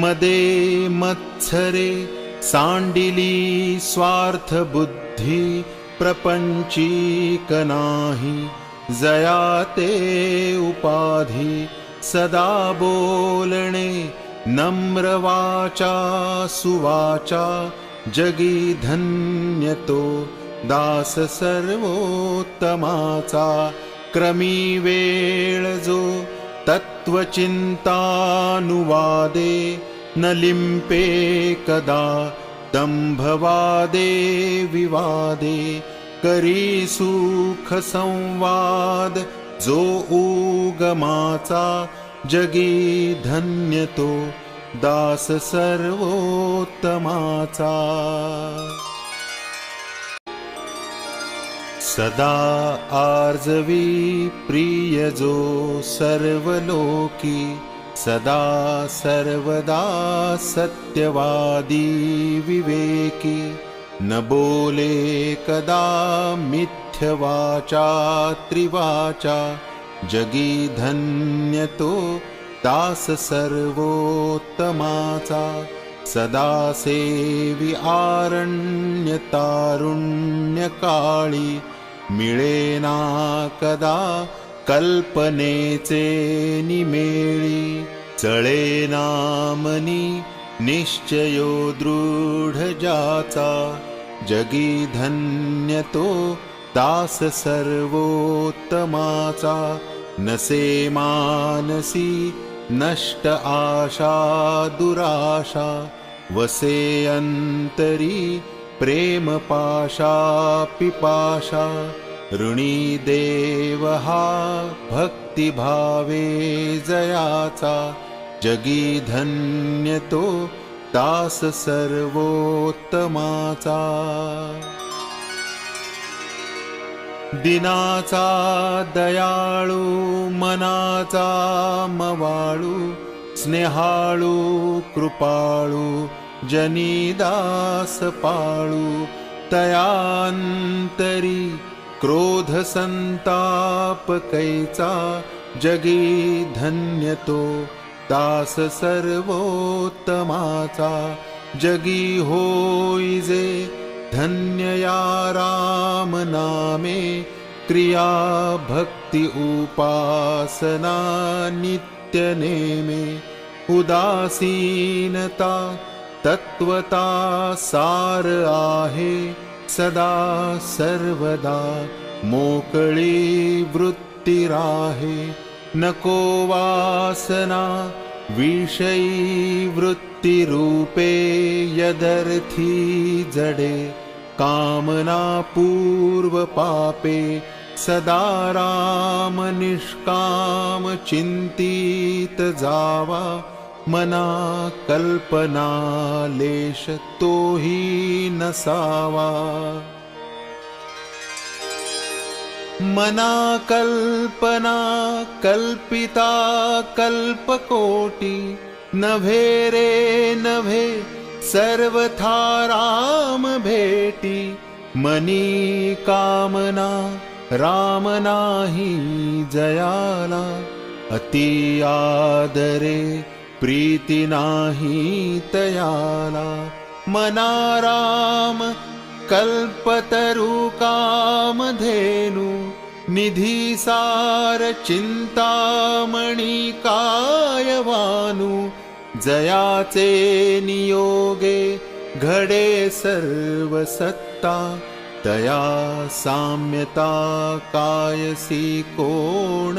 मदे मत्सरे सांडिली स्वार्थ बुद्धी प्रपंचीक नाही जयाते उपाधी सदा बोलणे नम्रवाचा सुवाचा जगी धन्यतो दास सर्वोत्तमाचा क्रमी वेळ जो तत्वचिंतानुवादे न लिंपे कदा दंभवादे विवादे करी सुख संवाद जो उगमाचा जगी धन्यतो दास सर्वोत्तमाचा सदा आर्जवी प्रिय जो सर्वलोकी सदा सर्वदा सत्यवादी विवेकी। न बोले कदा मिथ्यवाचा त्रिवाचा जगी धन्यतो दास सर्वोत्तमाचा। सदा सेवि आरण्यतारुण्यकाळी मिळेना कदा कल्पनेचे निमेळी चळेना मनी निश्चयो दृढ जाचा जगी धन्यतो दास सर्वोत्तमाचा नसे मानसी नष्ट आशा दुराशा वसे अंतरी प्रेम पाशा पिपाशा। ऋणी देव हा भक्तिभावे जयाचा जगी धन्यतो तास सर्वोत्तमाचा. दिनाचा दयाळू मनाचा मवाळू स्नेहाळू कृपाळू जनीदास पाळू तयांतरी क्रोध संताप कैचा जगी धन्यतो दास सर्वोत्तमाचा जगी होईजे धन्य या राम नामे क्रिया भक्ति उपासना नित्य नेमे उदासीनता तत्वता सार आहे सदा सर्वदा मोकळी वृत्तिराहे न को वासना विषयी वृत्तिरूपे यदर्थी जडे कामनापूर्वपापे सदा रामनिष्काम जावा। मना कल्पना लेश तोही नसावा मना कल्पना कल्पिता कल्पकोटी नभे रे नभे सर्वथा राम भेटी। मनी कामना राम नाही जयाला अति आदरे प्रीती नाही तयाला मनाराम कल्पतरु कामधेनु निधी सार चिंतामणी कायवानु जयाचे नियोगे घडे सर्व सत्ता तया साम्यता कायसी कोण